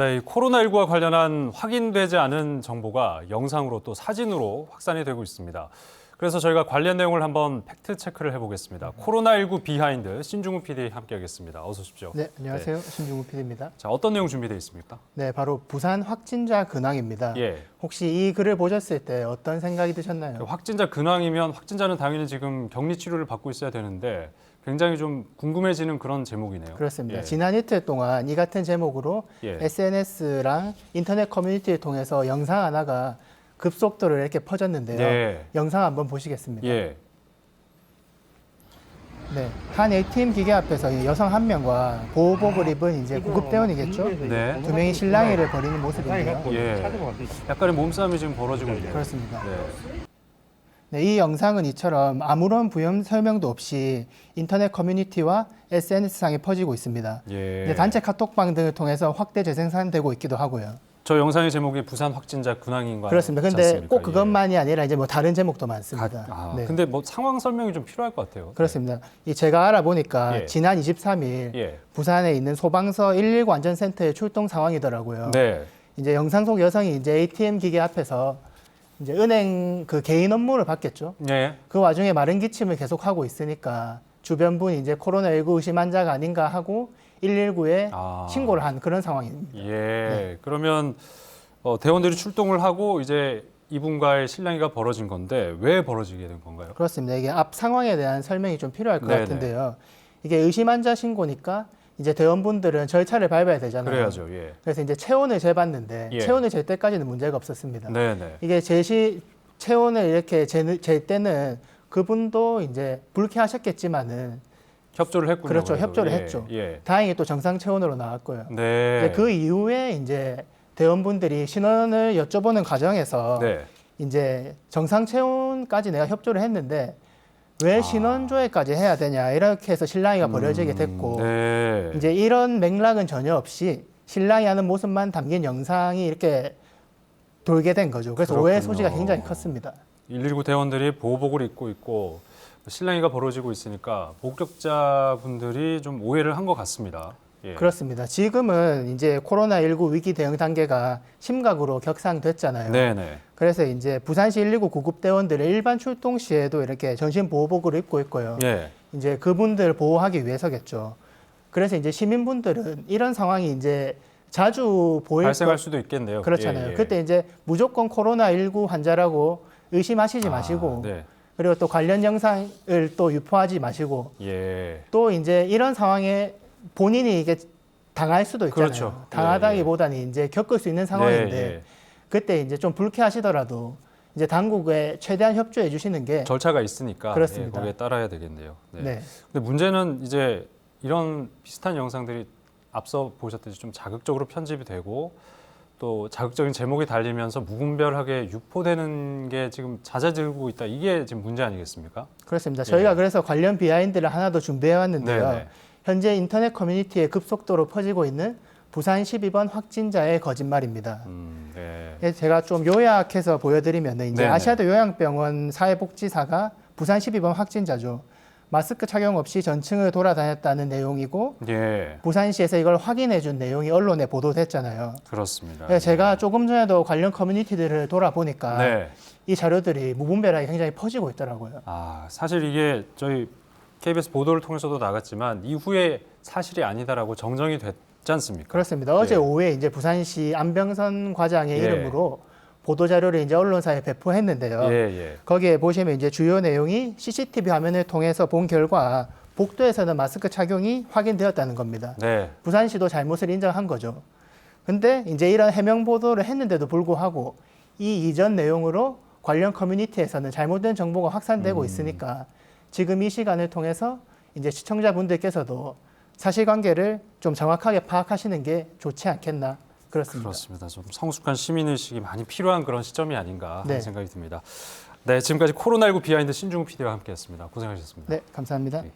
네, 이 코로나19와 관련한 확인되지 않은 정보가 영상으로 또 사진으로 확산이 되고 있습니다. 그래서 저희가 관련 내용을 한번 팩트 체크를 해보겠습니다. 코로나19 비하인드 신중우 PD 함께하겠습니다. 어서 오십시오. 네, 안녕하세요. 신중우 PD입니다. 자, 어떤 내용 준비되어 있습니까? 네, 바로 부산 확진자 근황입니다. 예. 혹시 이 글을 보셨을 때 어떤 생각이 드셨나요? 확진자 근황이면 확진자는 당연히 지금 격리 치료를 받고 있어야 되는데 굉장히 좀 궁금해지는 그런 제목이네요. 그렇습니다. 예. 지난 이틀 동안 이 같은 제목으로 예. SNS랑 인터넷 커뮤니티를 통해서 영상 하나가 급속도로 이렇게 퍼졌는데요. 예. 영상 한번 보시겠습니다. 예. 네, 한 ATM 기계 앞에서 여성 한 명과 보호복을 입은 이제 구급대원이겠죠. 네. 두 명이 실랑이를 벌이는 모습인데요. 예. 약간의 몸싸움이 지금 벌어지고 있네요. 그렇습니다. 네. 네, 이 영상은 이처럼 아무런 부연 설명도 없이 인터넷 커뮤니티와 SNS상에 퍼지고 있습니다. 예. 이제 단체 카톡방 등을 통해서 확대 재생산되고 있기도 하고요. 저 영상의 제목이 부산 확진자 거 그렇습니다. 근데? 꼭 그것만이 아니라 이제 뭐 다른 제목도 예. 많습니다. 아, 네. 근데 뭐 상황 설명이 좀 필요할 것 같아요. 그렇습니다. 이 제가 알아보니까 예. 지난 23일 예. 부산에 있는 소방서 119 안전센터의 출동 상황이더라고요. 네. 이제 영상 속 여성이 이제 ATM 기계 앞에서 이제 은행 그 개인 업무를 받겠죠. 예. 그 와중에 마른 기침을 계속 하고 있으니까 주변 분이 이제 코로나19 의심 환자가 아닌가 하고 119에 아. 신고를 한 그런 상황입니다. 예. 네. 그러면 어, 대원들이 출동을 하고 이제 이분과의 실랑이가 벌어진 건데 왜 벌어지게 된 건가요? 그렇습니다. 이게 앞 상황에 대한 설명이 좀 필요할 것 네네. 같은데요. 이게 의심 환자 신고니까 이제 대원분들은 절차를 밟아야 되잖아요. 그래야죠. 예. 그래서 이제 체온을 재봤는데 예. 체온을 잴 때까지는 문제가 없었습니다. 네, 네. 이게 제시 체온을 이렇게 잴, 잴 때는 그분도 이제 불쾌하셨겠지만은 협조를 했군요. 그렇죠. 그래도. 협조를 예, 했죠. 예. 다행히 또 정상 체온으로 나왔고요. 네. 이제 그 이후에 이제 대원분들이 신원을 여쭤보는 과정에서 네. 이제 정상 체온까지 내가 협조를 했는데 왜 아. 신원 조회까지 해야 되냐 이렇게 해서 신랑이가 벌어지게 됐고 음, 네. 이제 이런 맥락은 전혀 없이 신랑이 하는 모습만 담긴 영상이 이렇게 돌게 된 거죠. 그래서 오해. 소지가 굉장히 컸습니다. 119 대원들이 보호복을 입고 있고 실랑이가 벌어지고 있으니까 목격자분들이 좀 오해를 한 것 같습니다. 예. 그렇습니다. 지금은 이제 코로나19 위기 대응 단계가 심각으로 격상됐잖아요. 네, 네. 그래서 이제 부산시 119 구급대원들의 일반 출동 시에도 이렇게 전신 보호복을 입고 있고요. 예. 이제 그분들 보호하기 위해서겠죠. 그래서 이제 시민분들은 이런 상황이 이제 자주 보일 발생할 수도 있겠네요. 것 그렇잖아요. 예, 예. 그때 이제 무조건 코로나19 환자라고 의심하시지 아, 마시고 네. 그리고 또 관련 영상을 또 유포하지 마시고 예. 또 이제 이런 상황에 본인이 이게 당할 수도 있잖아요. 그렇죠. 당하다기보다는 이제 겪을 수 있는 상황인데 네, 예. 그때 이제 좀 불쾌하시더라도 이제 당국에 최대한 협조해 주시는 게 절차가 있으니까 그렇습니다. 예, 거기에 따라야 되겠네요. 네. 네. 근데 문제는 이제 이런 비슷한 영상들이 앞서 보셨듯이 좀 자극적으로 편집이 되고 또 자극적인 제목이 달리면서 무분별하게 유포되는 게 지금 잦아들고 있다. 이게 지금 문제 아니겠습니까? 그렇습니다. 저희가 예. 그래서 관련 비하인드를 하나 더 준비해 왔는데요. 네네. 현재 인터넷 커뮤니티에 급속도로 퍼지고 있는 부산 12번 확진자의 거짓말입니다. 음, 네. 예, 제가 좀 요약해서 보여드리면 이제 네네. 아시아드 요양병원 사회복지사가 부산 12번 확진자죠. 마스크 착용 없이 전층을 돌아다녔다는 내용이고 예, 부산시에서 이걸 확인해 준 내용이 언론에 보도됐잖아요. 그렇습니다. 예, 제가 조금 전에도 관련 커뮤니티들을 돌아보니까 네. 이 자료들이 무분별하게 굉장히 퍼지고 있더라고요. 아, 사실 이게 저희 KBS 보도를 통해서도 나갔지만 이후에 사실이 아니다라고 정정이 됐지 않습니까? 그렇습니다. 어제 예. 오후에 이제 부산시 안병선 과장의 예. 이름으로 보도 자료를 이제 언론사에 배포했는데요. 예, 예. 거기에 보시면 이제 주요 내용이 CCTV 화면을 통해서 본 결과 복도에서는 마스크 착용이 확인되었다는 겁니다. 네. 부산시도 잘못을 인정한 거죠. 근데 이제 이런 해명 보도를 했는데도 불구하고 이 이전 내용으로 관련 커뮤니티에서는 잘못된 정보가 확산되고 음. 있으니까 지금 이 시간을 통해서 이제 시청자분들께서도 사실관계를 좀 정확하게 파악하시는 게 좋지 않겠나 그렇습니다. 그렇습니다. 좀 성숙한 시민의식이 많이 필요한 그런 시점이 아닌가 하는 네. 생각이 듭니다. 네, 지금까지 코로나19 비하인드 신중우 PD와 함께했습니다. 고생하셨습니다. 네, 감사합니다. 네.